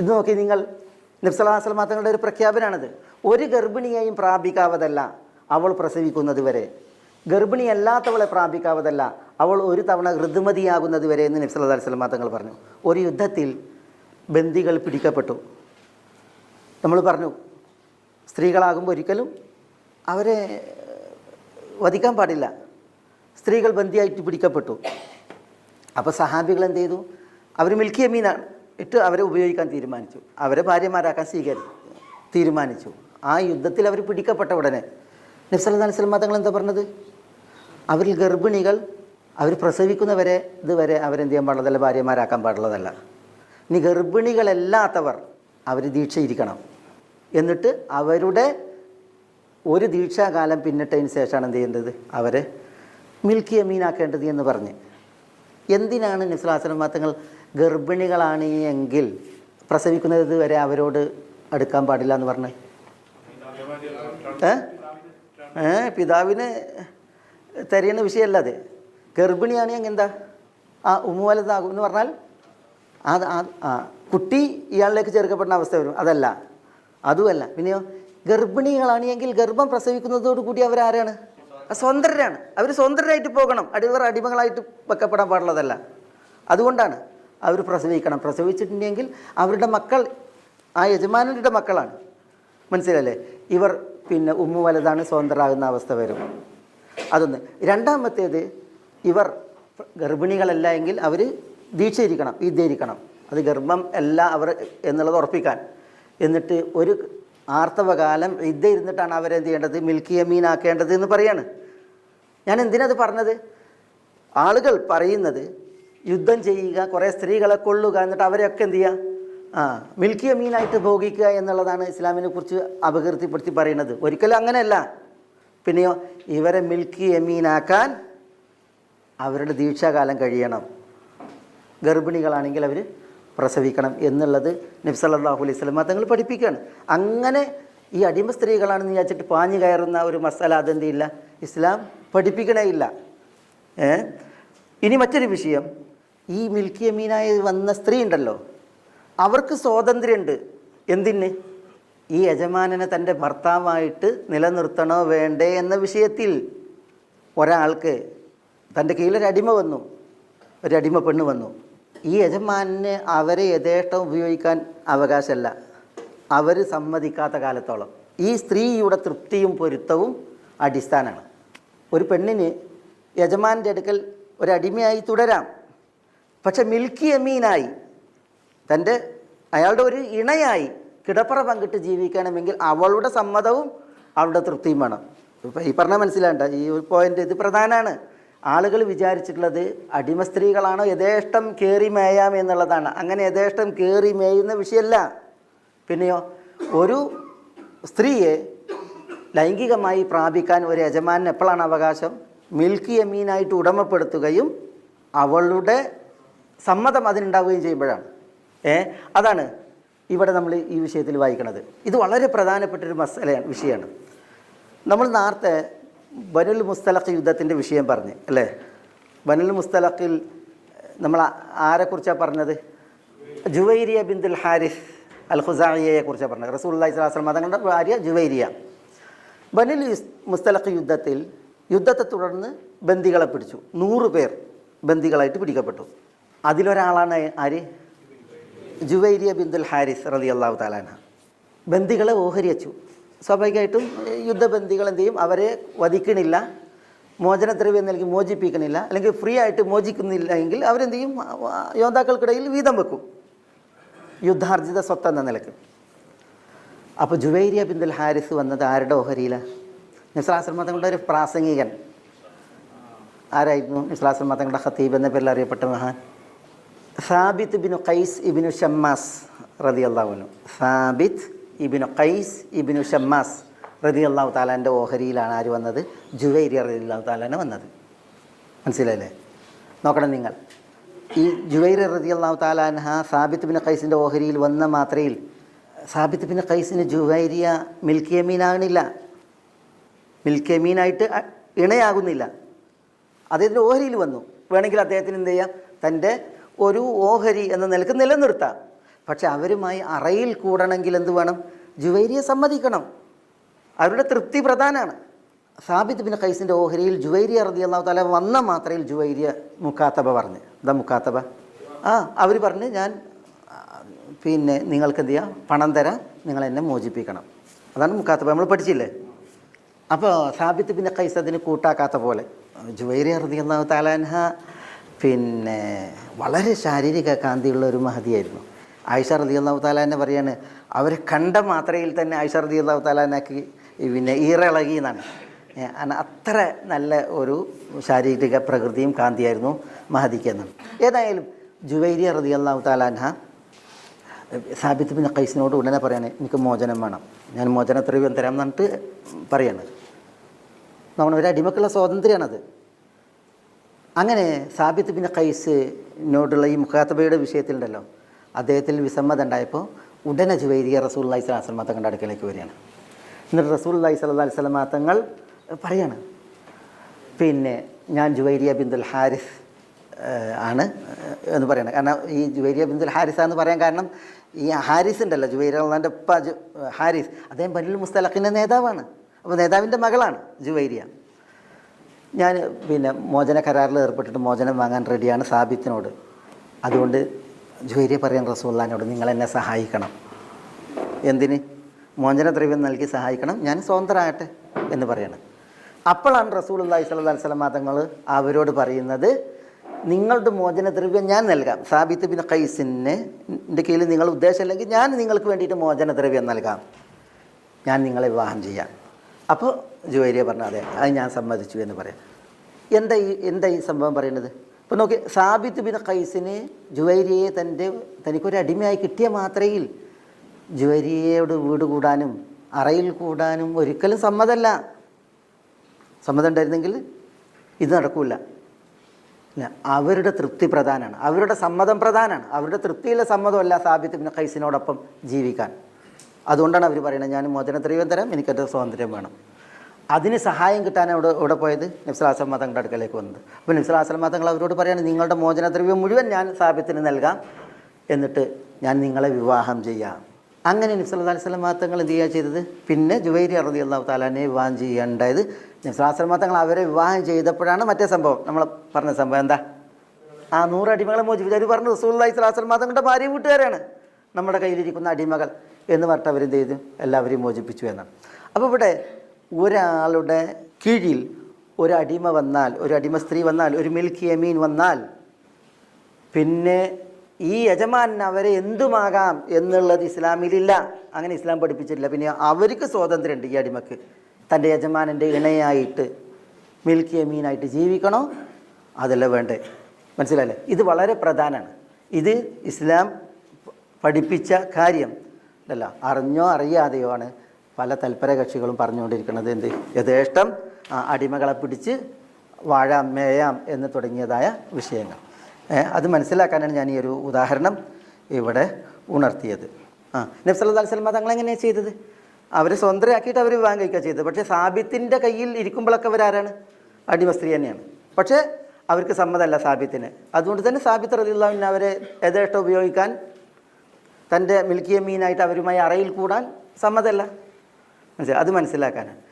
ഇത് നോക്കി നിങ്ങൾ നബ്സലാസ്ലമ തങ്ങളുടെ ഒരു പ്രഖ്യാപനമാണിത് ഒരു ഗർഭിണിയെയും പ്രാപിക്കാവതല്ല അവൾ പ്രസവിക്കുന്നത് വരെ. ഗർഭിണിയല്ലാത്തവളെ പ്രാപിക്കാവതല്ല അവൾ ഒരു തവണ ഋതുമതിയാകുന്നത് വരെ എന്ന് നബ്സല്ലാ അലിസ്ലമ തങ്ങൾ പറഞ്ഞു. ഒരു യുദ്ധത്തിൽ ബന്ദികൾ പിടിക്കപ്പെട്ടു. നമ്മൾ പറഞ്ഞു സ്ത്രീകളാകുമ്പോൾ ഒരിക്കലും അവരെ വധിക്കാൻ പാടില്ല. സ്ത്രീകൾ ബന്ദിയായിട്ട് പിടിക്കപ്പെട്ടു. അപ്പോൾ സഹാബികൾ എന്ത് ചെയ്തു? അവർ മിൽക്കി അമീനാണ് ഇട്ട് അവരെ ഉപയോഗിക്കാൻ തീരുമാനിച്ചു. അവരെ ഭാര്യമാരാക്കാൻ സ്വീകരിച്ചു തീരുമാനിച്ചു. ആ യുദ്ധത്തിൽ അവർ പിടിക്കപ്പെട്ട ഉടനെ നബ്സല്ലാ അലിസ്ലം തങ്ങൾ എന്താ പറഞ്ഞത്? അവരിൽ ഗർഭിണികൾ അവർ പ്രസവിക്കുന്നവരെ ഇതുവരെ അവരെന്ത് ചെയ്യാൻ പാടുള്ളതല്ല ഭാര്യമാരാക്കാൻ പാടുള്ളതല്ല. ഇനി ഗർഭിണികളല്ലാത്തവർ അവർ ദീക്ഷയിരിക്കണം. എന്നിട്ട് അവരുടെ ഒരു ദീക്ഷാകാലം പിന്നിട്ടതിന് ശേഷമാണ് എന്ത് ചെയ്യേണ്ടത്? അവരെ മിൽക്കി അമീനാക്കേണ്ടത് എന്ന് പറഞ്ഞ്. എന്തിനാണ് നിസ്ലാസനം തങ്ങൾ ഗർഭിണികളാണ് എങ്കിൽ പ്രസവിക്കുന്നത് വരെ അവരോട് അടുക്കാൻ പാടില്ല എന്ന് പറഞ്ഞ്. ഏ? പിതാവിന് തെരയുന്ന വിഷയമല്ല അത്. ഗർഭിണിയാണെങ്കിൽ എന്താ ആ ഉമ്മുവലതാകും എന്ന് പറഞ്ഞാൽ അത് ആ കുട്ടി ഇയാളിലേക്ക് ചേർക്കപ്പെടുന്ന അവസ്ഥ വരും. അതല്ല. അതുമല്ല. പിന്നെയോ? ഗർഭിണികളാണെങ്കിൽ ഗർഭം പ്രസവിക്കുന്നതോട് പ്രസവിക്കുന്നതോടുകൂടി അവരാരാണ്? സ്വതന്ത്രരാണ്. അവർ സ്വതന്ത്രരായിട്ട് പോകണം. അടിവർ അടിമകളായിട്ട് വെക്കപ്പെടാൻ പാടുള്ളതല്ല. അതുകൊണ്ടാണ്. അവർ പ്രസവിക്കണം. പ്രസവിച്ചിട്ടുണ്ടെങ്കിൽ അവരുടെ മക്കൾ ആ യജമാനരുടെ മക്കളാണ്. മനസ്സിലല്ലേ ഇവർ പിന്നെ ഉമ്മ വലതാണ് സ്വതന്ത്രരാകുന്ന അവസ്ഥ വരും. അതൊന്ന്. രണ്ടാമത്തേത് ഇവർ ഗർഭിണികളല്ല എങ്കിൽ അവർ ദീക്ഷയിരിക്കണം വിദ്യയിരിക്കണം അത് ഗർഭം അല്ല അവർ എന്നുള്ളത് ഉറപ്പിക്കാൻ. എന്നിട്ട് ഒരു ആർത്തവകാലം ഇദ്ദ ഇരുന്നിട്ടാണ് അവരെന്ത് ചെയ്യേണ്ടത്? മിൽക്കി യമീനാക്കേണ്ടത് എന്ന് പറയാണ്. ഞാൻ എന്തിനത് പറഞ്ഞത്? ആളുകൾ പറയുന്നത് യുദ്ധം ചെയ്യുക കുറേ സ്ത്രീകളെ കൊള്ളുക എന്നിട്ട് അവരെയൊക്കെ എന്ത് ചെയ്യുക ആ മിൽക്കിയ മീനായിട്ട് ഭോഗിക്കുക എന്നുള്ളതാണ് ഇസ്ലാമിനെ കുറിച്ച് അപകീർത്തിപ്പെടുത്തി പറയുന്നത്. ഒരിക്കലും അങ്ങനെയല്ല. പിന്നെയോ ഇവരെ മിൽക്കി യമീനാക്കാൻ അവരുടെ ദീക്ഷാകാലം കഴിയണം. ഗർഭിണികളാണെങ്കിൽ അവർ പ്രസവിക്കണം എന്നുള്ളത് നബ്സല്ലാഹു അലൈഹി സ്വലമ തങ്ങൾ പഠിപ്പിക്കുകയാണ്. അങ്ങനെ ഈ അടിമ സ്ത്രീകളാണെന്ന് വിചാരിച്ചിട്ട് പാഞ്ഞു കയറുന്ന ഒരു മസാല അതെന്തില്ല ഇസ്ലാം പഠിപ്പിക്കണേ ഇല്ല. ഇനി മറ്റൊരു വിഷയം. ഈ മിൽക്കി അമീനായി വന്ന സ്ത്രീ ഉണ്ടല്ലോ. അവർക്ക് സ്വാതന്ത്ര്യമുണ്ട്. എന്തിന്? ഈ യജമാനനെ തന്റെ ഭർത്താവായിട്ട് നിലനിർത്തണോ വേണ്ടേ എന്ന വിഷയത്തിൽ ഒരാൾക്ക് തന്റെ കീഴിലൊരു അടിമ വന്നു. ഒരു അടിമ പെണ്ണ് വന്നു. ഈ യജമാനന് അവരെ യഥേഷ്ടം ഉപയോഗിക്കാൻ അവകാശമല്ല. അവർ സമ്മതിക്കാത്ത കാലത്തോളം. ഈ സ്ത്രീയുടെ തൃപ്തിയും പൊരുത്തവും അടിസ്ഥാനമാണ്. ഒരു പെണ്ണിന് യജമാന്റെ അടുക്കൽ ഒരടിമയായി തുടരാം. പക്ഷെ മിൽക്കി അമീനായി തന്റെ അയാളുടെ ഒരു ഇണയായി കിടപ്പറ പങ്കിട്ട് ജീവിക്കണമെങ്കിൽ അവളുടെ സമ്മതവും അവളുടെ തൃപ്തിയും വേണം. ഇപ്പം ഈ പറഞ്ഞാൽ മനസ്സിലാണ്ട ഈ ഒരു പോയിന്റ് ഇത് പ്രധാനമാണ് ആളുകൾ വിചാരിച്ചിട്ടുള്ളത് അടിമ സ്ത്രീകളാണോ യഥേഷ്ടം കയറി മേയാം എന്നുള്ളതാണ്. അങ്ങനെ യഥേഷ്ടം കയറി മേയുന്ന വിഷയമല്ല. പിന്നെയോ ഒരു സ്ത്രീയെ ലൈംഗികമായി പ്രാപിക്കാൻ ഒരു യജമാനന് എപ്പോഴാണ് അവകാശം? മിൽക്കി യമീനായിട്ട് ഉടമപ്പെടുത്തുകയും അവളുടെ സമ്മതം അതിനുണ്ടാവുകയും ചെയ്യുമ്പോഴാണ്. ഏ? അതാണ് ഇവിടെ നമ്മൾ ഈ വിഷയത്തിൽ വായിക്കുന്നത് ഇത് വളരെ പ്രധാനപ്പെട്ടൊരു മസലയാണ് വിഷയമാണ്. നമ്മൾ നേരത്തെ ബനുൽ മുസ്തലഖ് യുദ്ധത്തിന്റെ വിഷയം പറഞ്ഞ് അല്ലേ? ബനുൽ മുസ്തലഖിൽ നമ്മൾ ആരെക്കുറിച്ചാണ് പറഞ്ഞത്? ജുവൈരിയ ബിന്ദുൽ ഹാരിസ് അൽ ഖുസായിയെ കുറിച്ചാണ് പറഞ്ഞത് അള്ളഹി സ്വലാസ്ലം മതങ്ങളുടെ ഭാര്യ ജുവൈരിയ. ബനുൽ മുസ്തലഖ് യുദ്ധത്തിൽ യുദ്ധത്തെ തുടർന്ന് ബന്ദികളെ പിടിച്ചു. നൂറ് പേർ ബന്ദികളായിട്ട് പിടിക്കപ്പെട്ടു. അതിലൊരാളാണ് ആര്? ജുവൈരിയ ബിന്ദുൽ ഹാരിസ് റതി അള്ളാഹു താലാന ബന്ദികളെ ഓഹരിയച്ചു സ്വാഭാവികമായിട്ടും യുദ്ധബന്ദികൾ എന്ത് ചെയ്യും? അവരെ വധിക്കണില്ല. മോചനദ്രവ്യം നൽകി മോചിപ്പിക്കണില്ല. അല്ലെങ്കിൽ ഫ്രീ ആയിട്ട് മോചിക്കുന്നില്ല എങ്കിൽ അവരെന്ത് ചെയ്യും? യോദ്ധാക്കൾക്കിടയിൽ വീതം വെക്കും. യുദ്ധാർജിത സ്വത്ത് എന്ന നിലയ്ക്ക്. അപ്പോൾ ജുവൈരിയ ബിന്ദുൽ ഹാരിസ് വന്നത് ആരുടെ ഓഹരിയിലാണ് നിസ്ലാശ്രമ തങ്ങളുടെ ഒരു പ്രാസംഗികൻ. ആരായിരുന്നു നിസ്ലാശ്രമ തങ്ങളുടെ ഖത്തീബ് എന്ന പേരിൽ അറിയപ്പെട്ട മഹാൻ? Thabit ibn Qais ibn Shammas റതി അള്ളാഹുനു Thabit ibn Qais ibn Shammas റതി അള്ളാഹു താലാന്റെ ഓഹരിയിലാണ് ആര് വന്നത്? ജുവൈരി റതി അള്ളാഹു താലാന വന്നത്. മനസ്സിലായില്ലേ? നോക്കണം നിങ്ങൾ. ഈ ജുവൈരി റതി അള്ളാഹു താലാൻഹ സാബിത്ത് ബിൻ ഖൈസിന്റെ ഓഹരിയിൽ വന്ന മാത്രയിൽ സാബിത്ത് ബിൻ ഖൈസിന് ജുവൈരിയ മിൽക്കി മിൽക്കിയമീനായിട്ട് ഇണയാകുന്നില്ല. അദ്ദേഹത്തിന്റെ ഓഹരിയിൽ വന്നു. വേണമെങ്കിൽ അദ്ദേഹത്തിന് എന്ത് ചെയ്യാം? തന്റെ ഒരു ഓഹരി എന്ന നിലയ്ക്ക് നിലനിർത്താം. പക്ഷെ അവരുമായി അറയിൽ കൂടണമെങ്കിൽ എന്ത് വേണം? ജുവൈരിയെ സമ്മതിക്കണം. അവരുടെ തൃപ്തി പ്രധാനമാണ് സാബിത്ത് ബിൻ ഖൈസിന്റെ ഓഹരിയിൽ ജുവൈരിയ റതി അള്ളാഹു താല വന്ന മാത്രയിൽ ജുവൈരിയ മുക്കാത്തബ പറഞ്ഞ്. എന്താ മുക്കാത്തബ ആ അവർ പറഞ്ഞ് ഞാൻ പിന്നെ നിങ്ങൾക്ക് എന്ത് ചെയ്യാം? പണം തരാം നിങ്ങൾ എന്നെ മോചിപ്പിക്കണം. അതാണ് മുക്കാത്തബ നമ്മൾ പഠിച്ചില്ലേ? അപ്പോൾ സാബിത്ത് ബിൻ ഖൈസ് അതിന് കൂട്ടാക്കാത്ത പോലെ ജുവൈരിയ റതി അള്ളാഹു താലാൻഹ പിന്നെ വളരെ ശാരീരിക കാന്തിയുള്ള ഒരു മഹതിയായിരുന്നു. ആയിഷ റതി അള്ളാഹു താലാനെ പറയാണ് അവരെ കണ്ട മാത്രയിൽ തന്നെ ആയിഷ റതി അള്ളാഹു താലാനാക്കി പിന്നെ ഈറിളകി എന്നാണ്. അത്ര നല്ല ഒരു ശാരീരിക പ്രകൃതിയും കാന്തിയായിരുന്നു മഹദിക്ക് എന്നാണ്. ഏതായാലും ജുവൈരി റതി അള്ളാഹു താലാൻഹ സാബിത്ത് ബിൻ ഖൈസിനോട് ഉടനെ പറയാണ് എനിക്ക് മോചനം വേണം. ഞാൻ മോചന ദ്രവ്യം തരാം എന്നിട്ട് പറയാണ്. നമ്മൾ ഒരു അടിമക്കുള്ള സ്വാതന്ത്ര്യമാണത്. അങ്ങനെ സാബിത്ത് ബിൻ ഖൈസിനോടുള്ള ഈ മുഖാത്തബയുടെ വിഷയത്തിലുണ്ടല്ലോ. അദ്ദേഹത്തിൽ വിസമ്മതം ഉണ്ടായപ്പോൾ ഉടനെ ജുവൈരിയ റസൂൽ അള്ളഹി സ്വലാസ്ലമ തങ്ങളുടെ അടുക്കലേക്ക് വരികയാണ്. എന്നിട്ട് റസൂൽ അള്ളഹി സ്വല്ലാ സ്വലമാ തങ്ങൾ പറയാണ് പിന്നെ ഞാൻ ജുവൈരിയ ബിന്ദുൽ ഹാരിസ് ആണ് എന്ന് പറയുന്നത് കാരണം ഈ ജുവൈരിയ ബിന്ദുൽ ഹാരിസ എന്ന് പറയാൻ കാരണം ഈ ഹാരിസ് ഉണ്ടല്ലോ ജുവൈരി അള്ളാന്റെ ഉപ്പ ജു ഹാരിസ്. അദ്ദേഹം ബനുൽ മുസ്തലഖിന്റെ നേതാവാണ്. അപ്പോൾ നേതാവിന്റെ മകളാണ് ജുവൈരിയ. ഞാൻ പിന്നെ മോചന കരാറിൽ ഏർപ്പെട്ടിട്ട് മോചനം വാങ്ങാൻ റെഡിയാണ് സാബിത്തിനോട്. അതുകൊണ്ട് ജുവൈരിയ പറയാൻ റസൂല്ലാനോട് നിങ്ങൾ എന്നെ സഹായിക്കണം. എന്തിന്? മോചനദ്രവ്യം നൽകി സഹായിക്കണം. ഞാൻ സ്വതന്ത്രമാകട്ടെ എന്ന് പറയണം. അപ്പോഴാണ് റസൂൾ അള്ളഹി സ്വല്ലാ സ്വലം തങ്ങൾ അവരോട് പറയുന്നത് നിങ്ങളുടെ മോചനദ്രവ്യം ഞാൻ നൽകാം. സാബിത്ത് ബിൻ ഖൈസിന് എന്റെ കീഴിൽ നിങ്ങൾ ഉദ്ദേശമില്ലെങ്കിൽ ഞാൻ നിങ്ങൾക്ക് വേണ്ടിയിട്ട് മോചനദ്രവ്യം നൽകാം. ഞാൻ നിങ്ങളെ വിവാഹം ചെയ്യാം. അപ്പോൾ ജുവൈരിയ പറഞ്ഞു അതെ അത് ഞാൻ സമ്മതിച്ചു എന്ന് പറയാം. എന്താ ഈ എന്താ ഈ സംഭവം പറയുന്നത്? ഇപ്പോൾ നോക്കി സാബിത്ത് ബിൻ ഖൈസിന് ജുവൈരിയെ തന്റെ തനിക്കൊരു അടിമയായി കിട്ടിയ മാത്രയിൽ ജുവൈരിയയോട് വീട് കൂടാനും അറയിൽ കൂടാനും ഒരിക്കലും സമ്മതമല്ല സമ്മതം ഉണ്ടായിരുന്നെങ്കിൽ ഇത് നടക്കില്ല ഇല്ല അവരുടെ തൃപ്തി പ്രധാനമാണ് അവരുടെ സമ്മതം പ്രധാനമാണ് അവരുടെ തൃപ്തിയിലെ സമ്മതമല്ല സാബിത്ത് ബിൻ ഖൈസിനോടൊപ്പം ജീവിക്കാൻ. അതുകൊണ്ടാണ് അവർ പറയുന്നത് ഞാൻ മോചനത്രയും തരാം എനിക്കത് സ്വാതന്ത്ര്യം വേണം. അതിന് സഹായം കിട്ടാൻ ഇവിടെ ഇവിടെ പോയത്? നബ്സലാസ്ലം തങ്ങളുടെ അടുക്കലേക്ക് വന്നത്. അപ്പോൾ നബ്സലാസ്ലം തങ്ങൾ അവരോട് പറയാണ് നിങ്ങളുടെ മോചനദ്രവ്യം മുഴുവൻ ഞാൻ സാബിത്തിന് നൽകാം. എന്നിട്ട് ഞാൻ നിങ്ങളെ വിവാഹം ചെയ്യാം. അങ്ങനെ അലിസ്ലാം തങ്ങൾ എന്ത് ചെയ്യുക ചെയ്തത്? പിന്നെ ജുവൈരി അറുതി അള്ളാഹു താലാനെ വിവാഹം ചെയ്യേണ്ടത് നബ്സലാസ്ലം തങ്ങൾ അവരെ വിവാഹം ചെയ്തപ്പോഴാണ് മറ്റേ സംഭവം. നമ്മൾ പറഞ്ഞ സംഭവം എന്താ? ആ നൂറ് അടിമകളെ മോചിപ്പിച്ചു അവർ പറഞ്ഞു റസൂല്ലായി സ്വലാസ്ലം തങ്ങളുടെ ഭാര്യ വീട്ടുകാരാണ്. നമ്മുടെ കയ്യിലിരിക്കുന്ന അടിമകൾ എന്ന് പറഞ്ഞിട്ട് അവരെന്ത് ചെയ്തു? എല്ലാവരെയും മോചിപ്പിച്ചു എന്നാണ് അപ്പോൾ ഇവിടെ ഒരാളുടെ കീഴിൽ ഒരു അടിമ വന്നാൽ ഒരു അടിമ സ്ത്രീ വന്നാൽ ഒരു മിൽക്കി യമീൻ വന്നാൽ പിന്നെ ഈ യജമാൻ അവരെ എന്തുമാകാം എന്നുള്ളത് ഇസ്ലാമിലില്ല. അങ്ങനെ ഇസ്ലാം പഠിപ്പിച്ചിട്ടില്ല. പിന്നെ അവർക്ക് സ്വാതന്ത്ര്യമുണ്ട് ഈ അടിമക്ക്. തന്റെ യജമാനന്റെ ഇണയായിട്ട് മിൽക്കി യമീനായിട്ട് ജീവിക്കണോ? അതല്ല വേണ്ടേ. മനസ്സിലായില്ലേ? ഇത് വളരെ പ്രധാനമാണ്. ഇത് ഇസ്ലാം പഠിപ്പിച്ച കാര്യം. അല്ല അറിഞ്ഞോ അറിയാതെയോ ആണ് പല തൽപര കക്ഷികളും പറഞ്ഞുകൊണ്ടിരിക്കുന്നത്. എന്ത്? യഥേഷ്ടം അടിമകളെ പിടിച്ച് വാഴാം മേയാം എന്ന് തുടങ്ങിയതായ വിഷയങ്ങൾ. അത് മനസ്സിലാക്കാനാണ് ഞാൻ ഈ ഒരു ഉദാഹരണം ഇവിടെ ഉണർത്തിയത്. ആ നബ്സല്ലാ സ്വലമ തങ്ങൾ എങ്ങനെയാണ് ചെയ്തത്? അവരെ സ്വന്തമാക്കിയിട്ട് അവർ വിവാഹം കഴിക്കുക ചെയ്തത്. പക്ഷേ സാബിത്തിന്റെ കയ്യിൽ ഇരിക്കുമ്പോഴൊക്കെ അവരാരാണ്? അടിമ സ്ത്രീ തന്നെയാണ്. പക്ഷേ അവർക്ക് സമ്മതമല്ല സാബിത്തിന്. അതുകൊണ്ട് തന്നെ സാബിത്ത് റതിയുള്ള അവരെ യഥേഷ്ടം ഉപയോഗിക്കാൻ തന്റെ മിൽക്കിയ മീനായിട്ട് അവരുമായി അറയിൽ കൂടാൻ സമ്മതമല്ല. മനസ്സിലായി അത് മനസ്സിലാക്കാനാണ്.